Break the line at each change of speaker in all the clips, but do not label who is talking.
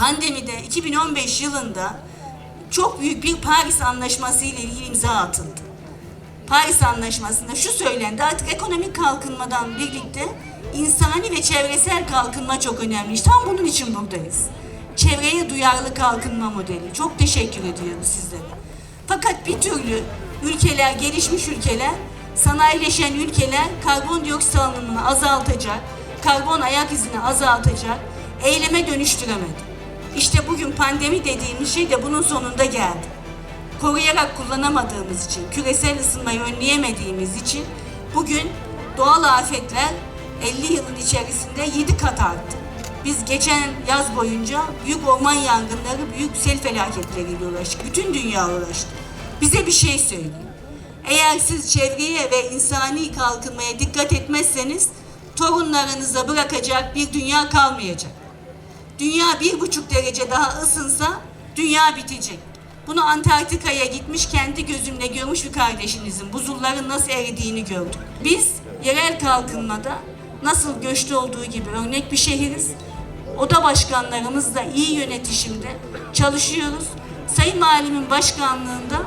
pandemide 2015 yılında çok büyük bir Paris Anlaşması ile ilgili imza atıldı. Paris Anlaşması'nda şu söylendi artık ekonomik kalkınmadan birlikte insani ve çevresel kalkınma çok önemli. Tam bunun için buradayız. Çevreye duyarlı kalkınma modeli. Çok teşekkür ediyoruz sizlere. Fakat bir türlü ülkeler, gelişmiş ülkeler, sanayileşen ülkeler karbondioksit salınımını azaltacak, karbon ayak izini azaltacak, eyleme dönüştüremedi. İşte bugün pandemi dediğimiz şey de bunun sonunda geldi koruyarak kullanamadığımız için, küresel ısınmayı önleyemediğimiz için bugün doğal afetler 50 yılın içerisinde 7 kat arttı. Biz geçen yaz boyunca büyük orman yangınları, büyük sel felaketleriyle uğraştık. Bütün dünya uğraştı. Bize bir şey söyleyin. Eğer siz çevreye ve insani kalkınmaya dikkat etmezseniz torunlarınıza bırakacak bir dünya kalmayacak. Dünya bir buçuk derece daha ısınsa dünya bitecek. Bunu Antarktika'ya gitmiş kendi gözümle görmüş bir kardeşinizin buzulların nasıl eridiğini gördüm. Biz yerel kalkınmada nasıl göçte olduğu gibi örnek bir şehiriz. Oda başkanlarımızla iyi yönetişimde çalışıyoruz. Sayın Valim'in başkanlığında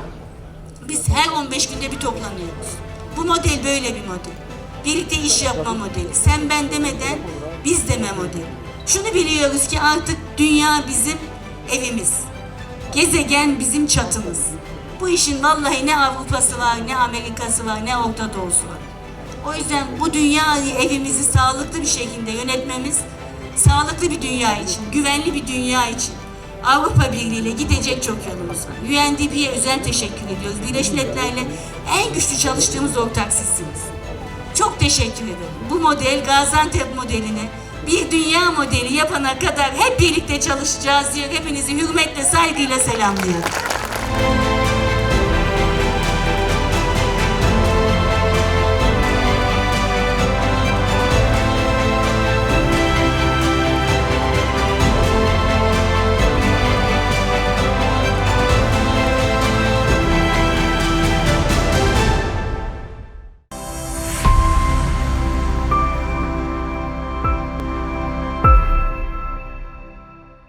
biz her 15 günde bir toplanıyoruz. Bu model böyle bir model. Birlikte iş yapma modeli. Sen ben demeden biz deme modeli. Şunu biliyoruz ki artık dünya bizim evimiz. Gezegen bizim çatımız. Bu işin vallahi ne Avrupa'sı var, ne Amerika'sı var, ne Orta Doğu'su var. O yüzden bu dünyayı evimizi sağlıklı bir şekilde yönetmemiz, sağlıklı bir dünya için, güvenli bir dünya için Avrupa Birliği ile gidecek çok yolumuz var. UNDP'ye özel teşekkür ediyoruz. Birleşmiş Milletler'le en güçlü çalıştığımız ortak sizsiniz. Çok teşekkür ederim. Bu model Gaziantep modelini bir dünya modeli yapana kadar hep birlikte çalışacağız diyor. Hepinizi hürmetle, saygıyla selamlıyorum.